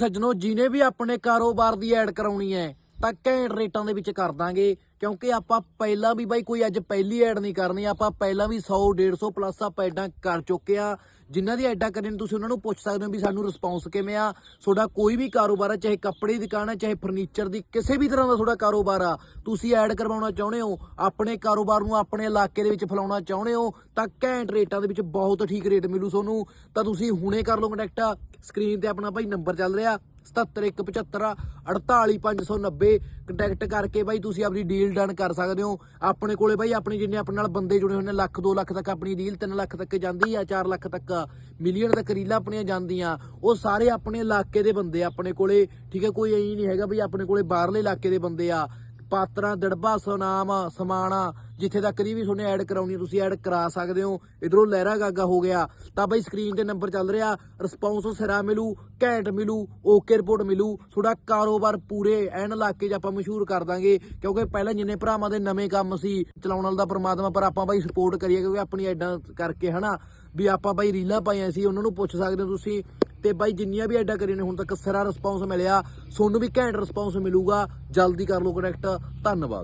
ਸੱਜਣੋ, ਜਿਹਨੇ ਵੀ ਆਪਣੇ ਕਾਰੋਬਾਰ ਦੀ ਐਡ ਕਰਾਉਣੀ ਹੈ, ਤਾਂ ਘੈਂਟ ਰੇਟਾਂ ਦੇ ਵਿੱਚ ਕਰ ਦਾਂਗੇ। ਕਿਉਂਕਿ ਆਪਾਂ ਪਹਿਲਾਂ ਵੀ ਬਾਈ ਕੋਈ ਅੱਜ ਪਹਿਲੀ ਐਡ ਨਹੀਂ ਕਰਨੀ, ਆਪਾਂ ਪਹਿਲਾਂ ਵੀ 100 150 ਪਲੱਸ ਆਪਾਂ ਐਡਾਂ ਕਰ ਚੁੱਕੇ ਆ ਜਿਨ੍ਹਾਂ ਦੀ ਐਡਾਂ ਕਰਨੀ ਤੁਸੀਂ ਉਹਨਾਂ ਨੂੰ ਪੁੱਛ ਸਕਦੇ ਹੋ ਵੀ ਸਾਨੂੰ ਰਿਸਪੌਂਸ ਕਿਵੇਂ ਆ। ਤੁਹਾਡਾ ਕੋਈ ਵੀ ਕਾਰੋਬਾਰ ਆ, ਚਾਹੇ ਕੱਪੜੇ ਦੀ ਦੁਕਾਨ ਹੈ ਚਾਹੇ ਫਰਨੀਚਰ ਦੀ, ਕਿਸੇ ਵੀ ਤਰ੍ਹਾਂ ਦਾ ਤੁਹਾਡਾ ਕਾਰੋਬਾਰ ਆ, ਤੁਸੀਂ ਐਡ ਕਰਵਾਉਣਾ ਚਾਹੁੰਦੇ ਹੋ, ਆਪਣੇ ਕਾਰੋਬਾਰ ਨੂੰ ਆਪਣੇ ਇਲਾਕੇ ਦੇ ਵਿੱਚ ਫੈਲਾਉਣਾ ਚਾਹੁੰਦੇ ਹੋ, ਤਾਂ ਘੈਂਟ ਰੇਟਾਂ ਦੇ ਵਿੱਚ ਬਹੁਤ ਠੀਕ ਰੇਟ ਮਿਲੂ ਤੁਹਾਨੂੰ। ਤਾਂ ਤੁਸੀਂ ਹੁਣੇ ਕਰ ਲਓ ਕੰਟੈਕਟ ਸਕਰੀਨ ਤੇ ਆਪਣਾ ਭਾਈ ਨੰਬਰ ਚੱਲ ਰਿਹਾ। 77175 48590 ਕੰਟੈਕਟ ਕਰਕੇ ਬਾਈ ਤੁਸੀਂ ਆਪਣੀ ਡੀਲ ਡਨ ਕਰ ਸਕਦੇ ਹੋ। ਆਪਣੇ ਕੋਲੇ ਬਾਈ ਆਪਣੇ ਜਿੰਨੇ ਆਪਣੇ ਨਾਲ ਬੰਦੇ ਜੁੜੇ ਹੋਏ ਨੇ, ਲੱਖ 2 ਲੱਖ ਤੱਕ ਆਪਣੀ ਡੀਲ 3 ਲੱਖ ਤੱਕ ਜਾਂਦੀ ਆ 4 ਲੱਖ ਤੱਕ ਮਿਲੀਅਨ ਤੱਕ ਰੀਲਾਂ ਆਪਣੀਆਂ ਜਾਂਦੀਆਂ। ਉਹ ਸਾਰੇ ਆਪਣੇ ਇਲਾਕੇ ਦੇ ਬੰਦੇ ਆਪਣੇ ਕੋਲੇ, ਠੀਕ ਹੈ, ਕੋਈ ਐਂ ਨਹੀਂ ਹੈਗਾ ਬਈ ਆਪਣੇ ਕੋਲੇ ਬਾਹਰਲੇ ਇਲਾਕੇ ਦੇ ਬੰਦੇ ਆ। ਪਾਤਰਾਂ ਦੜਬਾ ਸੁਨਾਮ ਸਮਾਣਾ, ਜਿੱਥੇ ਤੱਕ ਦੀ ਵੀ ਤੁਹਾਨੂੰ ਐਡ ਕਰਾਉਣੀ ਤੁਸੀਂ ਐਡ ਕਰਾ ਸਕਦੇ ਹੋ। ਇਧਰੋਂ ਲਹਿਰਾ ਗਾਗਾ ਹੋ ਗਿਆ। ਤਾਂ ਬਈ ਸਕਰੀਨ ਤੇ ਨੰਬਰ ਚੱਲ ਰਿਹਾ ਰਿਸਪੌਂਸ ਸਿਰਾ ਮਿਲੂ, ਘੈਂਟ ਮਿਲੂ ਓਕੇ ਰਿਪੋਰਟ ਮਿਲੂ। ਤੁਹਾਡਾ ਕਾਰੋਬਾਰ ਪੂਰੇ ਐਨ ਇਲਾਕੇ 'ਚ ਆਪਾਂ ਮਸ਼ਹੂਰ ਕਰ ਦਾਂਗੇ, ਕਿਉਂਕਿ ਪਹਿਲਾਂ ਜਿੰਨੇ ਭਰਾਵਾਂ ਦੇ ਨਵੇਂ ਕੰਮ ਸੀ, ਚਲਾਉਣ ਵਾਲਾ ਦਾ ਪ੍ਰਮਾਤਮਾ, ਪਰ ਆਪਾਂ ਬਾਈ ਸਪੋਰਟ ਕਰੀਏ, ਕਿਉਂਕਿ ਆਪਣੀ ਐਡਾਂ ਕਰਕੇ ਹਨਾ, ਵੀ ਆਪਾਂ ਬਾਈ ਰੀਲਾਂ ਪਾਈਆਂ ਸੀ, ਉਹਨਾਂ ਨੂੰ ਪੁੱਛ ਸਕਦੇ ਹੋ ਤੁਸੀਂ। ਤੇ ਬਾਈ ਜਿੰਨੀਆਂ ਵੀ ਐਡਾਂ ਕਰੀ ਨੇ, ਹੁਣ ਤੱਕ ਸਿਰਾ ਰਿਸਪੌਂਸ ਮਿਲਿਆ। ਤੁਹਾਨੂੰ ਵੀ ਘੈਂਟ ਰਿਸਪੌਂਸ ਮਿਲੂਗਾ। ਜਲਦੀ ਕਰ ਲਓ ਕਨੈਕਟ ਧੰਨਵਾਦ।